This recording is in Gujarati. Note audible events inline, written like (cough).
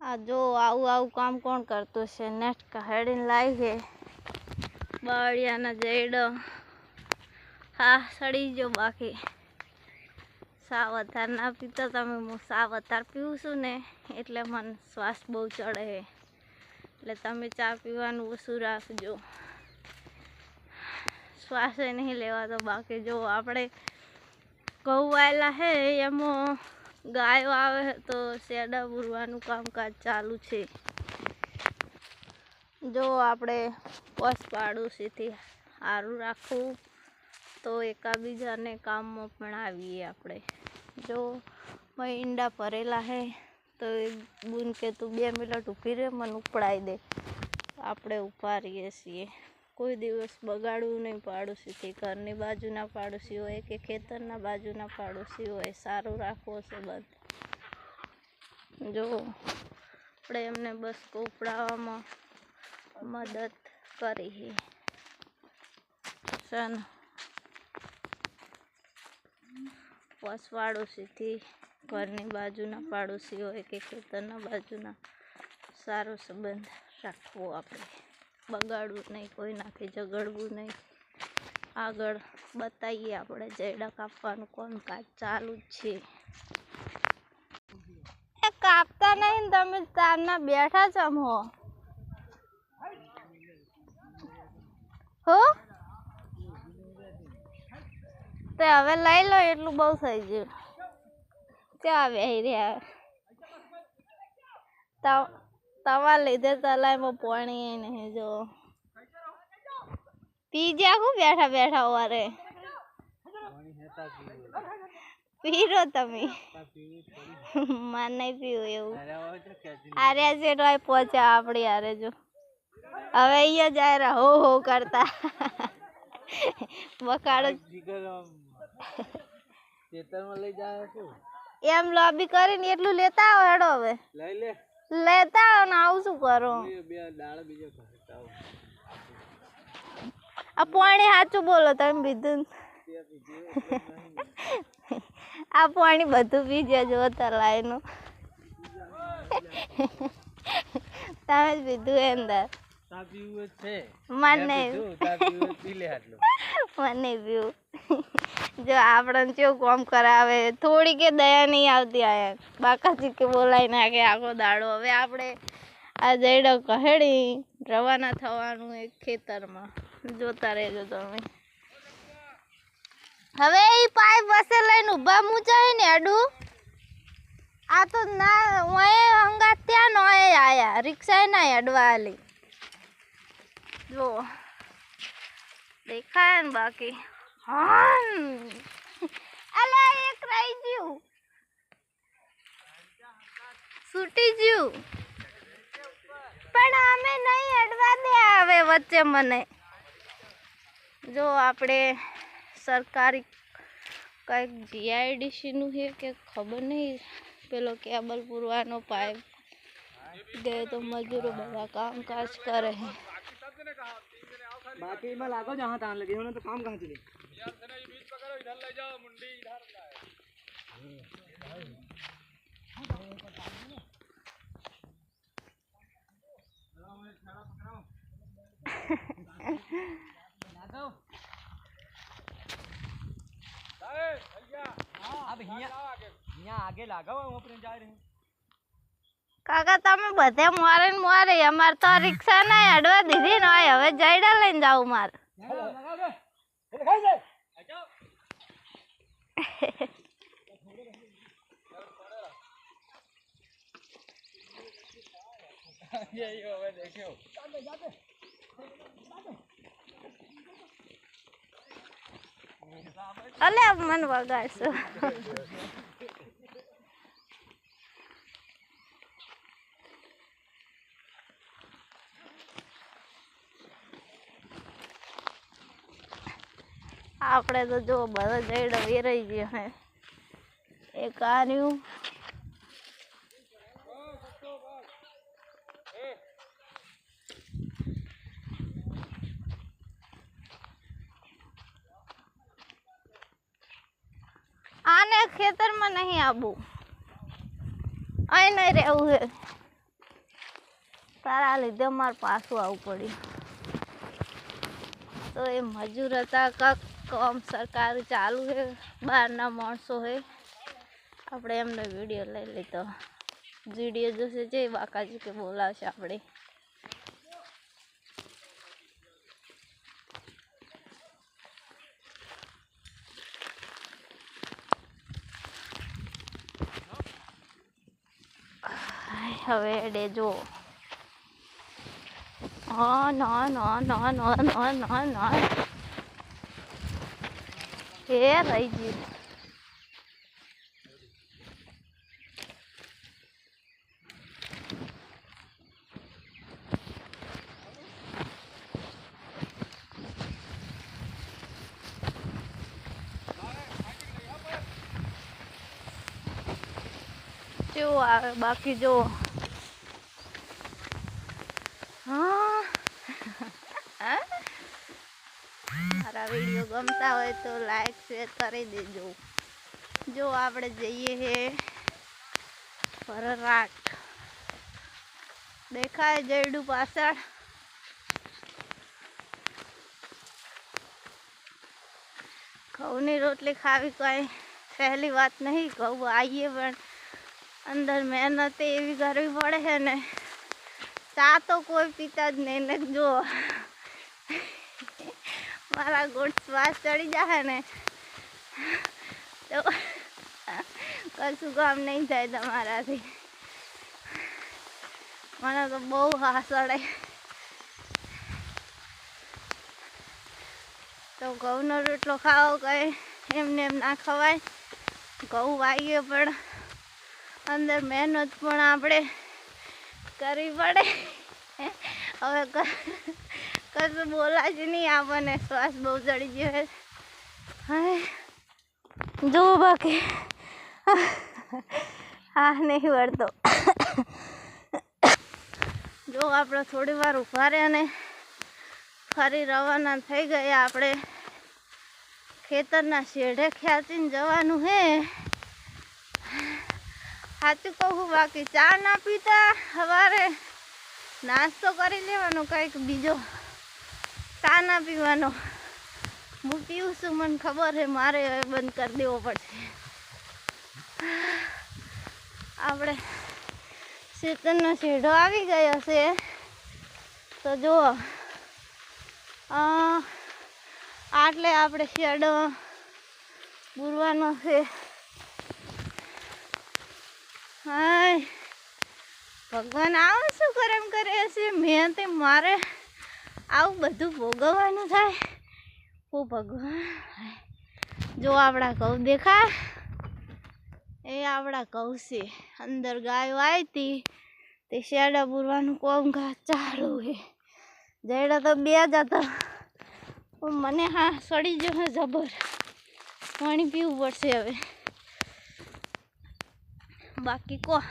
આ જો આવું આવું કામ કોણ કરતું છે? નેટ કહેડીને લાવી છે બાળિયાના જઈડો હા, સડી જો બાકી. સા વધાર ના પીતા તમે. હું સા વધાર પીવું છું ને એટલે મને શ્વાસ બહુ ચડે છે એટલે તમે ચા પીવાનું ઓછું રાખજો. શ્વાસે નહીં લેવાતો બાકી. જો આપણે ઘઉં વાયેલા હે એમાં ગાયો આવે તો શેડા ભૂરવાનું કામકાજ ચાલુ છે. જો આપણે પશ પાડોશીથી સારું રાખવું, તો એકાબીજાને કામમાં પણ આવીએ આપણે. જો ઈંડા ભરેલા હે, તો એ બૂન કે તું બે મિનિટ ઊભી રહે મને ઉપડાઈ દે. આપણે ઉપાડીએ છીએ. કોઈ દિવસ બગાડવું નહીં પાડોશીથી ઘરની બાજુના પાડોશી હોય કે ખેતરના બાજુના પાડોશી હોય, સારું રાખવો છે બંધ. જો, આપણે એમને બસ કોપડાવવામાં મદદ કરી. સન. બસ પાડોશીથી ઘરની બાજુના પાડોશી હોય કે ખેતરના બાજુના સારો સંબંધ રાખવો આપણે. બગાડવું નહીં, કોઈ નાખી, ઝઘડવું નહીં. આગળ બતાવીએ આપણે જયડા કાપવાનું કામકાજ ચાલુ જ છે. કાપતા નહીં તમે તારના બેઠા છો હો. તે હવે લઈ લો, એટલું બહુ થઈ ગયું. ક્યાં બેહી રહ્યા. ત- તમારા લીધે તલાઈમાં પાણી ય નહીં જો. પી જા હું બેઠા બેઠા વારે પીરો તમે. માર નહીં પીવું એવું. આરે છે તો પહોંચ્યા આપણી હારે જો. હવે અહીંયા જાય રહ્યા હો હો કરતા. બકાડો ખેતરમાં લઈ જાય એમ લોબી કરીને એટલું લેતા આવો હેડો હવે. લઈ લે. લેતા આવો ને આવું શું કરો. આ પાણી સાચું બોલો તમે બીજું? આ પાણી બધું પી જજો તલાયનું તમે જ પીધું એ અંદર ચા પીવું છે મને પીવું પી લે આટલું. મને પીવું જો આપણને કેવું કોમ કરાવે થોડી કે દયા નહીં આવતી આયા બાકાજી કે બોલાવી નાખે આખો દાડો. હવે આપણે આ જઈડો કહેડી રવાના થવાનું એક ખેતરમાં. જોતા રહેજો તમે. હવે એ પાઇપ વસે લઈને ઊભા મૂચાય ને અડું. આ તો ના હું અંગાત ત્યાં નો આયા. રિક્ષાએ ના અડવા આલી. જો દેખાય ને બાકી? અલે, એક રહી ગયું. છૂટી ગયું. પણ અમે નહીં અડવા દે આવે વચ્ચે મને. જો આપણે સરકારી કંઈક જીઆઈડીસીનું છે કે ખબર નહીં? પેલો કેબલ પૂરવાનો પાઇપ ગયો તો મજૂરો બધા કામકાજ કરે. बाकी मैं लागो जहाँ तान लगे होने तो काम कहाँ चले? यार ये पकड़ो इधर ले जाओ मुंडी इधर (laughs) लागो अब आगे। लागो अपने जा रहे हैं। કાકા, તમે બધે મોરે ને મોરે. અમારે તો રિક્ષા ના અડવા દીધી ને હોય. હવે જઈડા લઈને જાવું મારે. અલે, મન વગાડશો. આપણે તો જો બધો જઈડો વેરાઈ ગયો હે. એક આર્યું. આને ખેતરમાં નહીં આવું. અહીં નહીં રહેવું હે. તારા લીધે મારે પાછું આવવું પડ્યું. તો એ મજૂર હતા કાંક કામ સરકાર ચાલુ છે, બહારના માણસો છે. આપણે એમને વીડિયો લઈ લીધો. વીડિયો જોશે જે બાકાજી કે બોલાવશે આપણે. હવે એડે જો ના ના ના ના ના ના ના. એ રહી ગયું. જો આવે બાકી જો હા મારા ગમતા હોય તો લાઈક શેર કરી દેજો. જો આપણે જઈએ હે ભરરાટ દેખાય જયડું પાછળ. ઘઉંની રોટલી ખાવી કોઈ સહેલી વાત નહીં, ઘઉં આવીએ પણ અંદર મહેનત એવી કરવી પડે છે ને, ચા તો કોઈ પીતા જ નહીં. ને જો મારા ગોળ શ્વાસ ચડી જાય ને, તો કશું કામ નહીં થાય તમારાથી. મને તો બહુ હાસ ચડે તો ઘઉંનો રોટલો ખાવો કઈ, એમને એમ ના ખવાય. ઘઉં વાઈએ પણ અંદર મહેનત પણ આપણે કરવી પડે. હવે કશું જ નહીં આપણને. શ્વાસ બહુ ચડી ગયો હાય. જો બાકી. હા, નહીં વળતો. જો, આપણે થોડી વાર ઉભારે રહ્યા ને, ફરી રવાના થઈ ગયા આપણે. ખેતરના શેઢે ખ્યાતીને જવાનું હે. સાચું કહું બાકી, ચા ના પીતા? સવારે નાસ્તો કરી લેવાનો કંઈક બીજો. ચા ના પીવાનો. હું પીવું છું મને ખબર છે મારે બંધ કરી દેવો પડશે. આપણે ચેતનનો શેઢો આવી ગયો છે. તો જુઓ. આટલે આપણે શેડો બુરવાનો છે. હાય. ભગવાન આવું શું કરે એમ કરે છે? મેં તે મારે આવું બધું ભોગવવાનું થાય. ઓ ભગવાન. જો આપણા ઘઉં દેખાય. એ આપણા ઘઉં છે. અંદર ગાયો આવી હતી. તે શેડા પૂરવાનું કોમ ઘા ચાલુ છે. જયડા તો બે જ હતા. મને હા સડી ગયો જબર. પાણી પીવું પડશે હવે. બાકી કો.